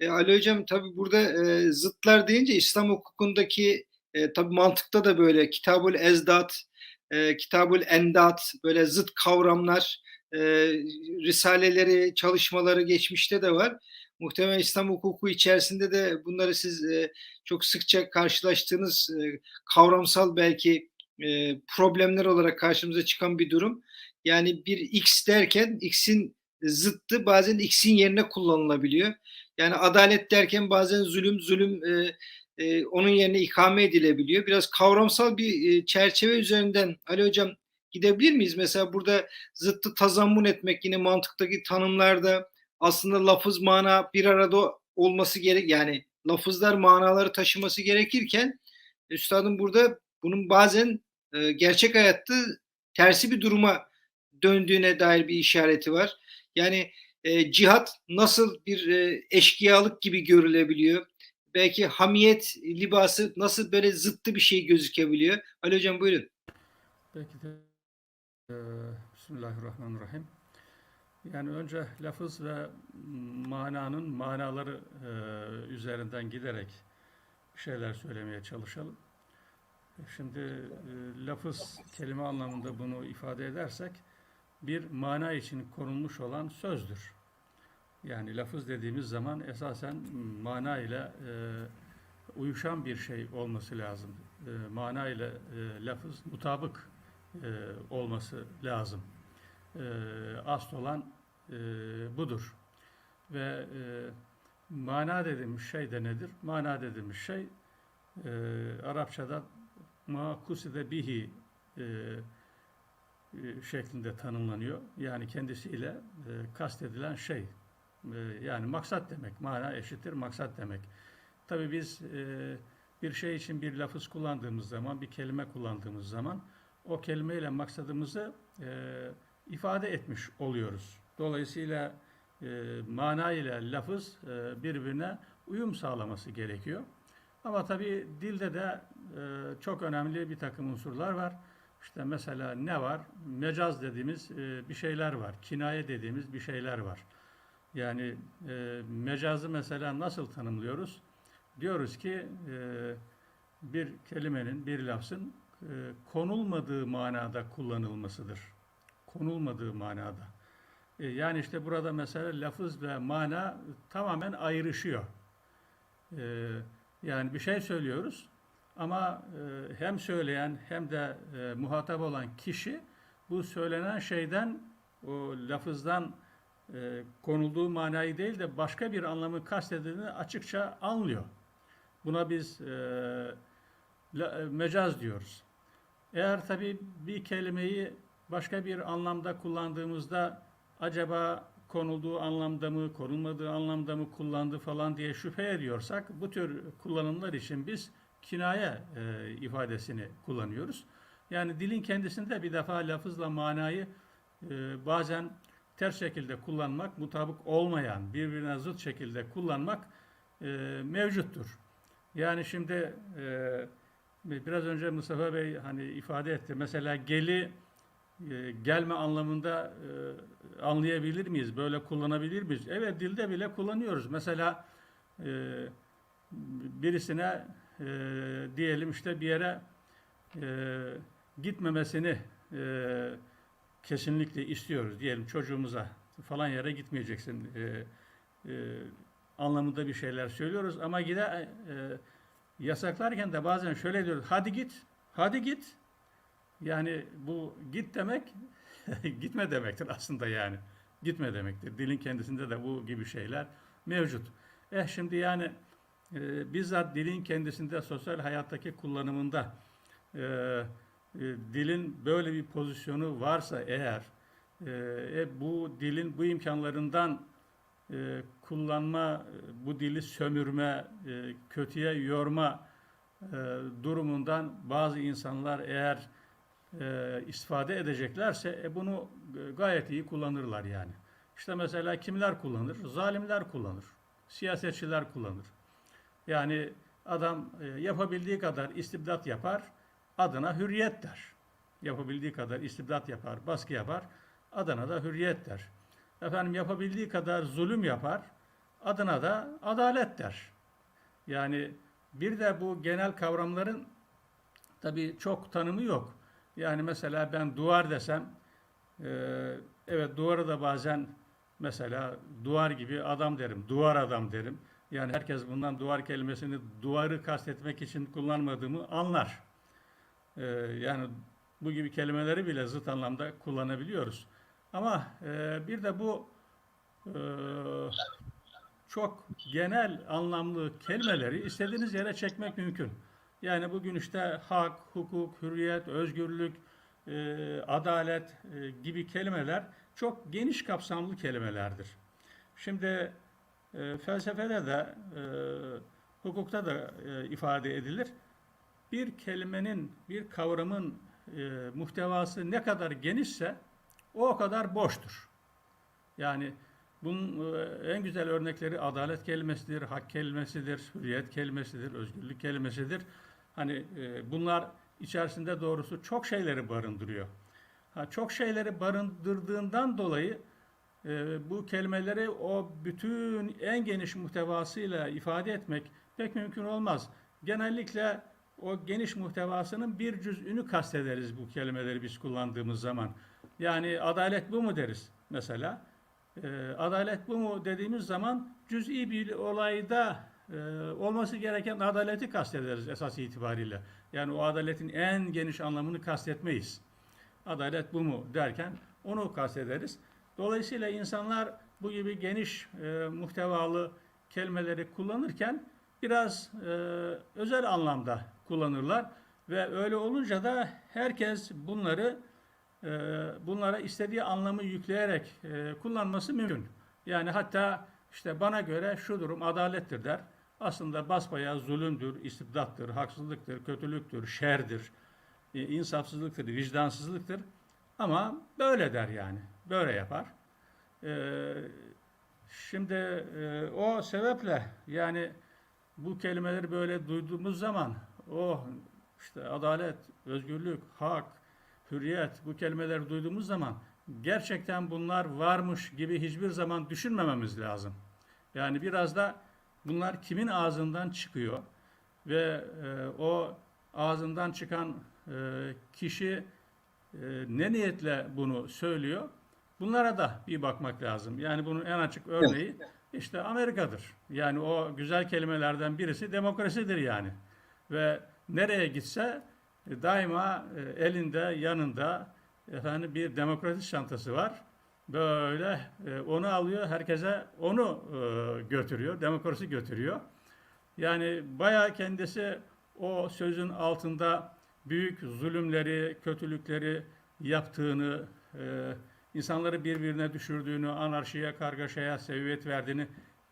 E, Ali Hocam tabii burada e, zıtlar deyince İslam hukukundaki e, tabii mantıkta da böyle Kitabul Ezdat, e, Kitabul Endat böyle zıt kavramlar, e, risaleleri, çalışmaları geçmişte de var. Muhtemelen İslam hukuku içerisinde de bunları siz e, çok sıkça karşılaştığınız e, kavramsal belki e, problemler olarak karşımıza çıkan bir durum. Yani bir X derken X'in zıttı bazen X'in yerine kullanılabiliyor. Yani adalet derken bazen zulüm, zulüm e, e, onun yerine ikame edilebiliyor. Biraz kavramsal bir e, çerçeve üzerinden Ali Hocam gidebilir miyiz? Mesela burada zıttı tazammun etmek yine mantıktaki tanımlarda aslında lafız mana bir arada olması gerek yani lafızlar manaları taşıması gerekirken üstadın burada bunun bazen e, gerçek hayatta tersi bir duruma döndüğüne dair bir işareti var. Yani e, cihat nasıl bir e, eşkıyalık gibi görülebiliyor? Belki hamiyet libası nasıl böyle zıttı bir şey gözükebiliyor? Ali Hocam buyurun. Belki de e, Bismillahirrahmanirrahim. Yani önce lafız ve mananın manaları e, üzerinden giderek şeyler söylemeye çalışalım. Şimdi e, lafız kelime anlamında bunu ifade edersek bir mana için konulmuş olan sözdür. Yani lafız dediğimiz zaman esasen mana ile e, uyuşan bir şey olması lazım. E, mana ile e, lafız mutabık e, olması lazım. E, asıl olan e, budur. Ve e, mana dediğimiz şey de nedir? Mana dediğimiz şey e, Arapçada ma kuside bihi e, şeklinde tanımlanıyor. Yani kendisiyle e, kastedilen şey. E, yani maksat demek. Mana eşittir maksat demek. Tabii biz e, bir şey için bir lafız kullandığımız zaman, bir kelime kullandığımız zaman o kelimeyle maksadımızı e, ifade etmiş oluyoruz. Dolayısıyla e, mana ile lafız e, birbirine uyum sağlaması gerekiyor. Ama tabii dilde de e, çok önemli bir takım unsurlar var. İşte mesela ne var? Mecaz dediğimiz e, bir şeyler var. Kinaye dediğimiz bir şeyler var. Yani e, mecazı mesela nasıl tanımlıyoruz? Diyoruz ki e, bir kelimenin, bir lafzın konulmadığı manada kullanılmasıdır. Konulmadığı manada. Yani işte burada mesela lafız ve mana tamamen ayrışıyor. Yani bir şey söylüyoruz ama e, hem söyleyen hem de e, muhatap olan kişi bu söylenen şeyden, o lafızdan e, konulduğu manayı değil de başka bir anlamı kastedildiğini açıkça anlıyor. Buna biz mecaz diyoruz. Eğer tabi bir kelimeyi başka bir anlamda kullandığımızda acaba konulduğu anlamda mı, konulmadığı anlamda mı kullandı falan diye şüphe ediyorsak bu tür kullanımlar için biz kinaye e, ifadesini kullanıyoruz. Yani dilin kendisinde bir defa lafızla manayı e, bazen ters şekilde kullanmak, mutabık olmayan, birbirine zıt şekilde kullanmak e, mevcuttur. Yani şimdi e, biraz önce Mustafa Bey hani ifade etti. Mesela geli e, gelme anlamında e, anlayabilir miyiz? Böyle kullanabilir miyiz? Evet dilde bile kullanıyoruz. Mesela e, birisine e, diyelim işte bir yere e, gitmemesini e, kesinlikle istiyoruz. Diyelim çocuğumuza falan yere gitmeyeceksin e, e, anlamında bir şeyler söylüyoruz. Ama gide e, yasaklarken de bazen şöyle diyoruz. Hadi git, hadi git. Yani bu git demek gitme demektir aslında yani. Gitme demektir. Dilin kendisinde de bu gibi şeyler mevcut. Eh şimdi yani e, bizzat dilin kendisinde sosyal hayattaki kullanımında e, e, dilin böyle bir pozisyonu varsa eğer e, e, bu dilin bu imkanlarından e, kullanma, bu dili sömürme, e, kötüye yorma e, durumundan bazı insanlar eğer e, istifade edeceklerse e, bunu gayet iyi kullanırlar yani. İşte mesela kimler kullanır? Zalimler kullanır. Siyasetçiler kullanır. Yani adam e, yapabildiği kadar istibdat yapar, adına hürriyet der. Yapabildiği kadar istibdat yapar, baskı yapar, adına da hürriyet der. Efendim yapabildiği kadar zulüm yapar, adına da adalet der. Yani bir de bu genel kavramların tabii çok tanımı yok. Yani mesela ben duvar desem, e, evet duvarı da bazen mesela duvar gibi adam derim, duvar adam derim. Yani herkes bundan duvar kelimesini duvarı kastetmek için kullanmadığımı anlar. E, yani bu gibi kelimeleri bile zıt anlamda kullanabiliyoruz. Ama e, bir de bu e, çok genel anlamlı kelimeleri istediğiniz yere çekmek mümkün. Yani bugün işte hak, hukuk, hürriyet, özgürlük, e, adalet e, gibi kelimeler çok geniş kapsamlı kelimelerdir. Şimdi e, felsefede de e, hukukta da e, ifade edilir. Bir kelimenin, bir kavramın e, muhtevası ne kadar genişse o kadar boştur. Yani bunun e, en güzel örnekleri adalet kelimesidir, hak kelimesidir, hürriyet kelimesidir, özgürlük kelimesidir. Hani e, bunlar içerisinde doğrusu çok şeyleri barındırıyor. Ha, çok şeyleri barındırdığından dolayı e, bu kelimeleri o bütün en geniş muhtevasıyla ifade etmek pek mümkün olmaz. Genellikle o geniş muhtevasının bir cüz'ünü kastederiz bu kelimeleri biz kullandığımız zaman. Yani adalet bu mu deriz mesela. E, adalet bu mu dediğimiz zaman cüz'i bir olayda e, olması gereken adaleti kastederiz esas itibariyle. Yani o adaletin en geniş anlamını kastetmeyiz. Adalet bu mu derken onu kastederiz. Dolayısıyla insanlar bu gibi geniş e, muhtevalı kelimeleri kullanırken biraz e, özel anlamda kullanırlar ve öyle olunca da herkes bunları e, bunlara istediği anlamı yükleyerek e, kullanması mümkün. Yani hatta işte bana göre şu durum adalettir der. Aslında basbayağı zulümdür, istibdattır, haksızlıktır, kötülüktür, şerdir, e, insafsızlıktır, vicdansızlıktır. Ama böyle der yani. Böyle yapar. Ee, şimdi e, o sebeple yani bu kelimeleri böyle duyduğumuz zaman o işte adalet, özgürlük, hak, hürriyet bu kelimeleri duyduğumuz zaman gerçekten bunlar varmış gibi hiçbir zaman düşünmememiz lazım. Yani biraz da bunlar kimin ağzından çıkıyor ve e, o ağzından çıkan e, kişi e, ne niyetle bunu söylüyor? Bunlara da bir bakmak lazım. Yani bunun en açık örneği işte Amerika'dır. Yani o güzel kelimelerden birisi demokrasidir yani. Ve nereye gitse e, daima e, elinde, yanında efendim bir demokrasi çantası var. Böyle e, onu alıyor, herkese onu götürüyor, demokrasi götürüyor. Yani bayağı kendisi o sözün altında büyük zulümleri, kötülükleri yaptığını, insanları birbirine düşürdüğünü, anarşiye, kargaşaya sebebiyet verdiğini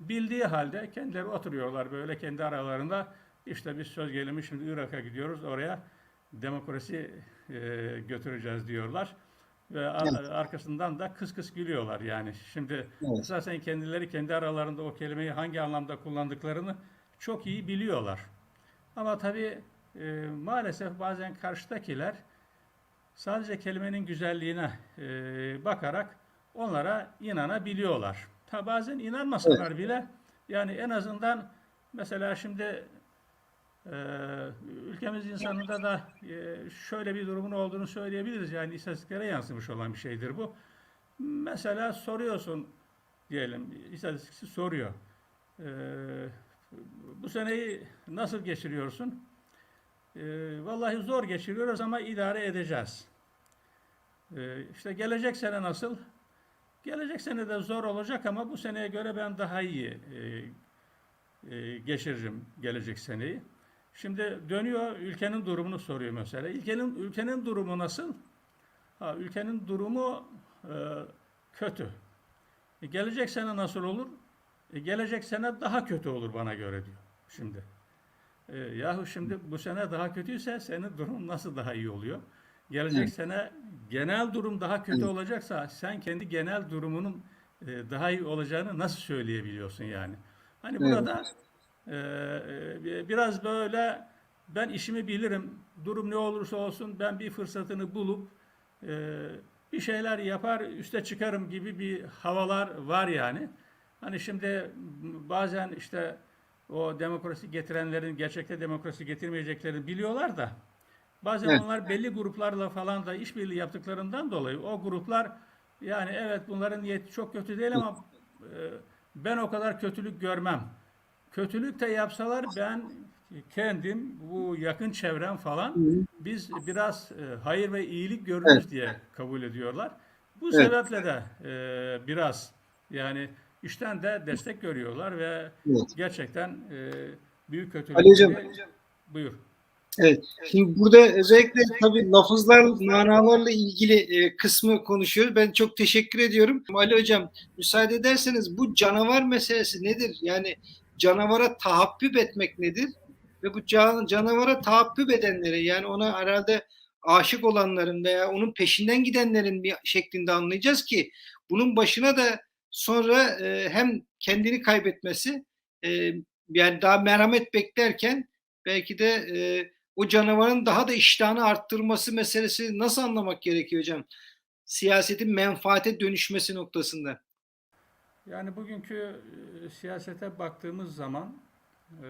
bildiği halde kendileri oturuyorlar böyle kendi aralarında. İşte biz söz gelimi şimdi Irak'a gidiyoruz oraya demokrasi e, götüreceğiz diyorlar. Ve evet. arkasından da kıs kıs gülüyorlar yani. Şimdi evet. esasen kendileri kendi aralarında o kelimeyi hangi anlamda kullandıklarını çok iyi biliyorlar. Ama tabii e, maalesef bazen karşıdakiler sadece kelimenin güzelliğine e, bakarak onlara inanabiliyorlar. Ta bazen inanmasalar evet. bile yani en azından mesela şimdi e, ülkemiz insanında da e, şöyle bir durumun olduğunu söyleyebiliriz. Yani istatistiklere yansımış olan bir şeydir bu. Mesela soruyorsun diyelim, istatistikçi soruyor. E, bu seneyi nasıl geçiriyorsun? E, vallahi zor geçiriyoruz ama idare edeceğiz. E, işte gelecek sene nasıl? Gelecek sene de zor olacak ama bu seneye göre ben daha iyi e, e, geçiririm gelecek seneyi. Şimdi dönüyor ülkenin durumunu soruyor mesela. Ülkenin ülkenin durumu nasıl? Ha, ülkenin durumu e, kötü. E, gelecek sene nasıl olur? E, gelecek sene daha kötü olur bana göre diyor. Şimdi. E, yahu şimdi bu sene daha kötüyse senin durum nasıl daha iyi oluyor? Gelecek evet. sene genel durum daha kötü evet. olacaksa sen kendi genel durumunun e, daha iyi olacağını nasıl söyleyebiliyorsun yani? Hani burada evet ee, biraz böyle ben işimi bilirim, durum ne olursa olsun ben bir fırsatını bulup e, bir şeyler yapar, üste çıkarım gibi bir havalar var yani. Hani şimdi bazen işte o demokrasi getirenlerin gerçekte demokrasi getirmeyeceklerini biliyorlar da bazen Evet. onlar belli gruplarla falan da işbirliği yaptıklarından dolayı o gruplar yani evet bunların niyeti çok kötü değil ama e, ben o kadar kötülük görmem. Kötülük de yapsalar ben kendim bu yakın çevrem falan biz biraz e, hayır ve iyilik görürüz Evet. diye kabul ediyorlar. Bu Evet. sebeple de e, biraz yani işten de destek görüyorlar ve Evet. gerçekten e, büyük Ali kötülükleri Hocam. buyur. Evet. Şimdi burada özellikle tabii lafızlar, manalarla ilgili e, kısmı konuşuyoruz. Ben çok teşekkür ediyorum. Ali Hocam müsaade ederseniz bu canavar meselesi nedir? Yani canavara tahappüp etmek nedir? Ve bu can, canavara tahappüp edenlere yani ona herhalde aşık olanların veya onun peşinden gidenlerin bir şeklinde anlayacağız ki bunun başına da sonra e, hem kendini kaybetmesi e, yani daha merhamet beklerken belki de e, o canavarın daha da iştahını arttırması meselesi nasıl anlamak gerekiyor hocam? Siyasetin menfaate dönüşmesi noktasında. Yani bugünkü e, siyasete baktığımız zaman e,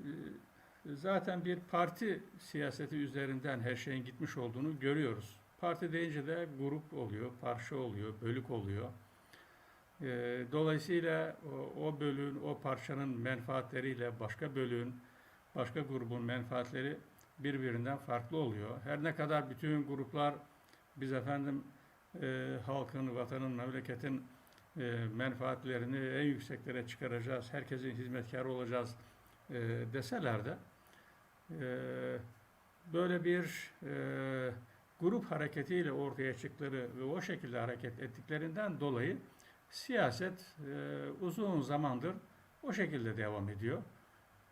e, zaten bir parti siyaseti üzerinden her şeyin gitmiş olduğunu görüyoruz. Parti deyince de grup oluyor, parça oluyor, bölük oluyor. E, dolayısıyla o, o bölüğün, o parçanın menfaatleriyle başka bölüğün, başka grubun menfaatleri birbirinden farklı oluyor. Her ne kadar bütün gruplar biz efendim e, halkın, vatanın, memleketin e, menfaatlerini en yükseklere çıkaracağız, herkesin hizmetkarı olacağız e, deseler de e, böyle bir e, grup hareketiyle ortaya çıktıkları ve o şekilde hareket ettiklerinden dolayı siyaset e, uzun zamandır o şekilde devam ediyor.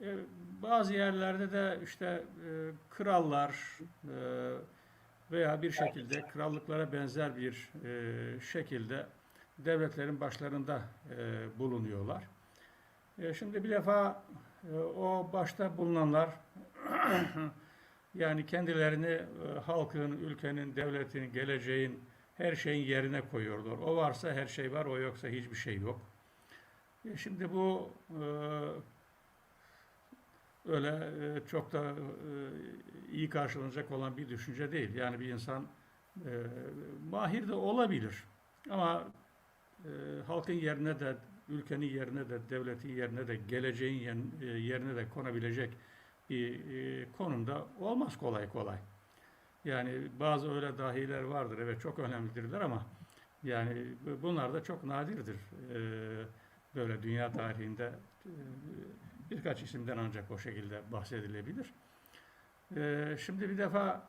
E, bazı yerlerde de işte e, krallar e, veya bir şekilde krallıklara benzer bir e, şekilde devletlerin başlarında e, bulunuyorlar. E, şimdi bir defa e, o başta bulunanlar yani kendilerini e, halkın, ülkenin, devletin, geleceğin, her şeyin yerine koyuyorlar. O varsa her şey var, o yoksa hiçbir şey yok. E, şimdi bu e, öyle çok da iyi karşılanacak olan bir düşünce değil. Yani bir insan mahir de olabilir. Ama halkın yerine de, ülkenin yerine de, devletin yerine de, geleceğin yerine de konabilecek bir e, konumda olmaz kolay kolay. Yani bazı öyle dahiler vardır, evet çok önemlidirler ama yani bu- bunlar da çok nadirdir. E, böyle dünya tarihinde e, birkaç isimden ancak o şekilde bahsedilebilir. Şimdi bir defa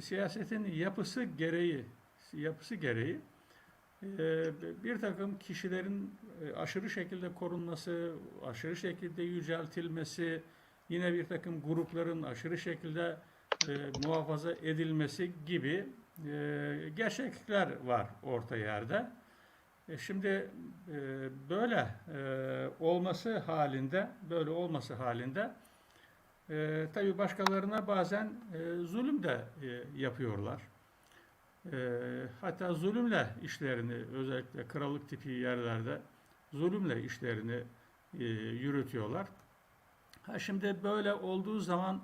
siyasetin yapısı gereği, yapısı gereği bir takım kişilerin e, aşırı şekilde korunması, aşırı şekilde yüceltilmesi, yine bir takım grupların aşırı şekilde e, muhafaza edilmesi gibi e, gerçeklikler var orta yerde. Şimdi böyle olması halinde, böyle olması halinde tabii başkalarına bazen zulüm de yapıyorlar. E, hatta zulümle işlerini, özellikle krallık tipi yerlerde zulümle işlerini e, yürütüyorlar. Ha şimdi böyle olduğu zaman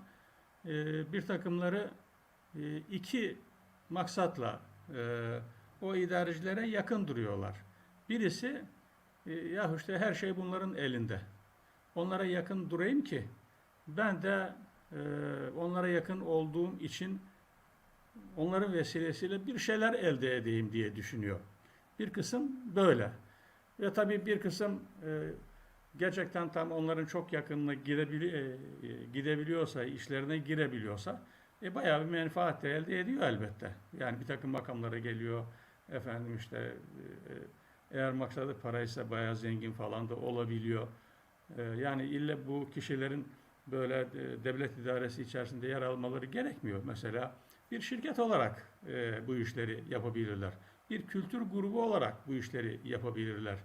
e, bir takımları e, iki maksatla e, o idarecilere yakın duruyorlar. Birisi e, ya işte her şey bunların elinde. Onlara yakın durayım ki ben de e, onlara yakın olduğum için onların vesilesiyle bir şeyler elde edeyim diye düşünüyor. Bir kısım böyle. Ve tabii bir kısım e, gerçekten tam onların çok yakınına gidebili, e, e, gidebiliyorsa, işlerine girebiliyorsa e, bayağı bir menfaat de elde ediyor elbette. Yani bir takım makamlara geliyor. Efendim işte e, eğer maksadı paraysa bayağı zengin falan da olabiliyor. E, yani ille bu kişilerin böyle e, devlet idaresi içerisinde yer almaları gerekmiyor. Mesela bir şirket olarak e, bu işleri yapabilirler. Bir kültür grubu olarak bu işleri yapabilirler.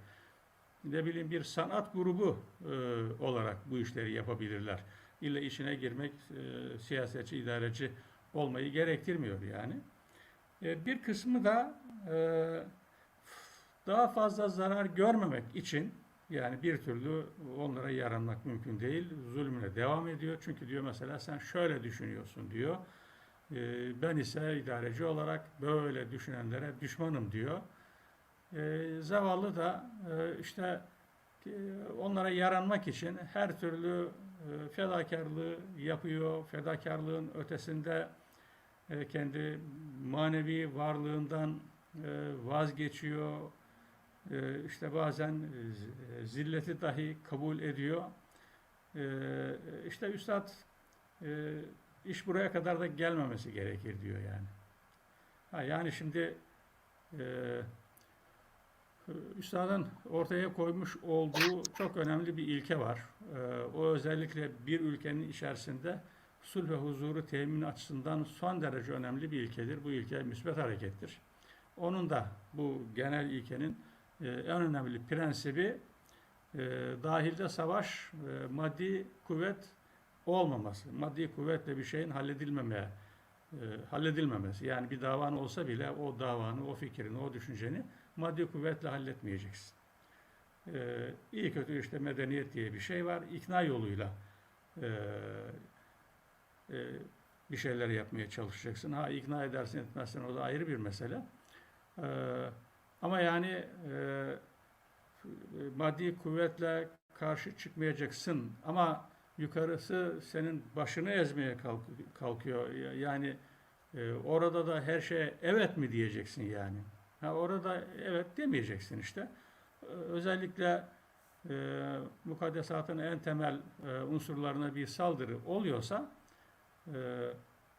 Ne bileyim bir sanat grubu e, olarak bu işleri yapabilirler. İlle işine girmek e, siyasetçi, idareci olmayı gerektirmiyor yani. E, bir kısmı da e, daha fazla zarar görmemek için yani bir türlü onlara yaranmak mümkün değil. Zulmüne devam ediyor. Çünkü diyor mesela sen şöyle düşünüyorsun diyor. Ee, ben ise idareci olarak böyle düşünenlere düşmanım diyor. Ee, zavallı da e, işte e, onlara yaranmak için her türlü e, fedakarlığı yapıyor. Fedakarlığın ötesinde kendi manevi varlığından vazgeçiyor. İşte bazen zilleti dahi kabul ediyor. İşte Üstad iş buraya kadar da gelmemesi gerekir diyor yani. Ha, yani şimdi e, Üstadın ortaya koymuş olduğu çok önemli bir ilke var. E, o özellikle bir ülkenin içerisinde sulh ve huzuru temin açısından son derece önemli bir ilkedir. Bu ilke müsbet harekettir. Onun da bu genel ilkenin e, en önemli prensibi e, dahilde savaş, e, maddi kuvvet olmaması. Maddi kuvvetle bir şeyin halledilmemeye, e, halledilmemesi. Yani bir davan olsa bile o davanı, o fikrini, o düşünceni maddi kuvvetle halletmeyeceksin. E, iyi kötü işte medeniyet diye bir şey var. İkna yoluyla e, e, bir şeyler yapmaya çalışacaksın. Ha ikna edersin etmezsen o da ayrı bir mesele. E, ama yani e, maddi kuvvetle karşı çıkmayacaksın ama yukarısı senin başını ezmeye kalk- kalkıyor. Ya- Yani e, orada da her şeye evet mi diyeceksin yani? Ha, orada evet demeyeceksin işte. Özellikle e, mukaddesatın en temel e, unsurlarına bir saldırı oluyorsa e,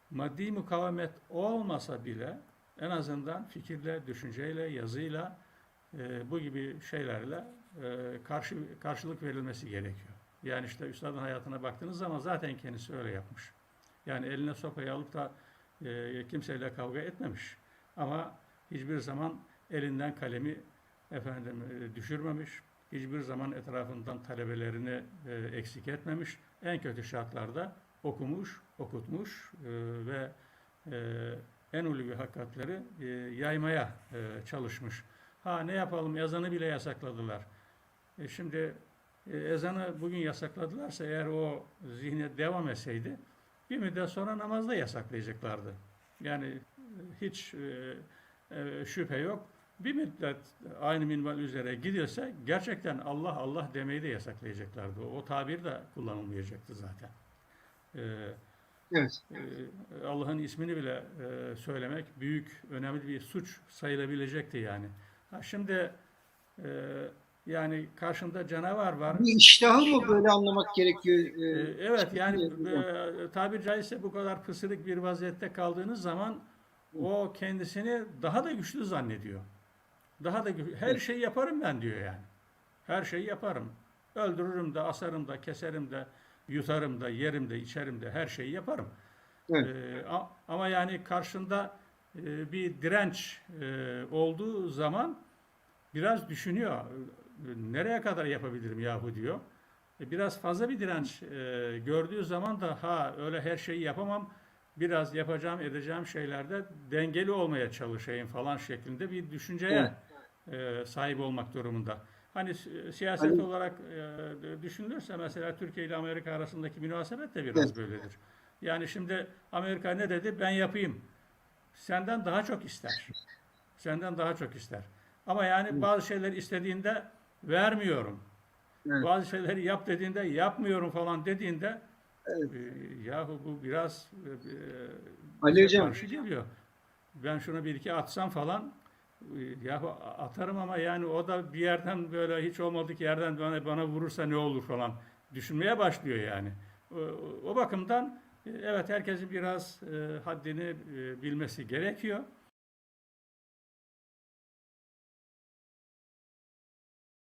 maddi mukavemet olmasa bile en azından fikirle, düşünceyle, yazıyla e, bu gibi şeylerle e, karşı karşılık verilmesi gerekiyor. Yani işte üstadın hayatına baktığınız zaman zaten kendisi öyle yapmış. Yani eline sopayı alıp da e, kimseyle kavga etmemiş. Ama hiçbir zaman elinden kalemi efendim e, düşürmemiş. Hiçbir zaman etrafından talebelerini e, eksik etmemiş. En kötü şartlarda okumuş, okutmuş e, ve e, en ulvi hakikatleri e, yaymaya e, çalışmış. Ha ne yapalım ezanı bile yasakladılar. E şimdi e, ezanı bugün yasakladılarsa eğer o zihne devam etseydi bir müddet sonra namazda yasaklayacaklardı. Yani e, hiç e, e, şüphe yok. Bir müddet aynı minval üzere gidiyorsa gerçekten Allah Allah demeyi de yasaklayacaklardı. O, tabir de kullanılmayacaktı zaten. E, Evet. ee, Allah'ın ismini bile e, söylemek büyük, önemli bir suç sayılabilecekti yani. Ha şimdi e, yani karşında canavar var. Bu iştahı mı böyle anlamak gerekiyor? Ee, Ee, Evet yani Hocam. e, tabiri caizse bu kadar pısırık bir vaziyette kaldığınız zaman o kendisini daha da güçlü zannediyor. Daha da gü- her şeyi yaparım ben diyor yani. Her şeyi yaparım. Öldürürüm de, asarım da, keserim de, yutarım da, yerim de, içerim de her şeyi yaparım. Evet. Ee, a- ama yani karşında e, bir direnç e, olduğu zaman biraz düşünüyor. E, Nereye kadar yapabilirim yahu diyor. E, Biraz fazla bir direnç e, gördüğü zaman da ha öyle her şeyi yapamam. Biraz yapacağım edeceğim şeylerde dengeli olmaya çalışayım falan şeklinde bir düşünceye e, sahip olmak durumunda. Hani si- siyaset Hani- olarak e, düşünülürse mesela Türkiye ile Amerika arasındaki münasebet de biraz Evet. böyledir. Yani şimdi Amerika ne dedi? Ben yapayım. Senden daha çok ister. Senden daha çok ister. Ama yani bazı şeyleri istediğinde vermiyorum. Evet. Bazı şeyleri yap dediğinde yapmıyorum falan dediğinde Evet. e, yahu bu biraz e, e, Ali Hocam. karşı geliyor. Ben şunu bir iki atsam falan e, yahu atarım ama yani o da bir yerden böyle hiç olmadık yerden bana, bana vurursa ne olur falan düşünmeye başlıyor yani. O, o bakımdan e, evet herkesin biraz e, haddini e, bilmesi gerekiyor.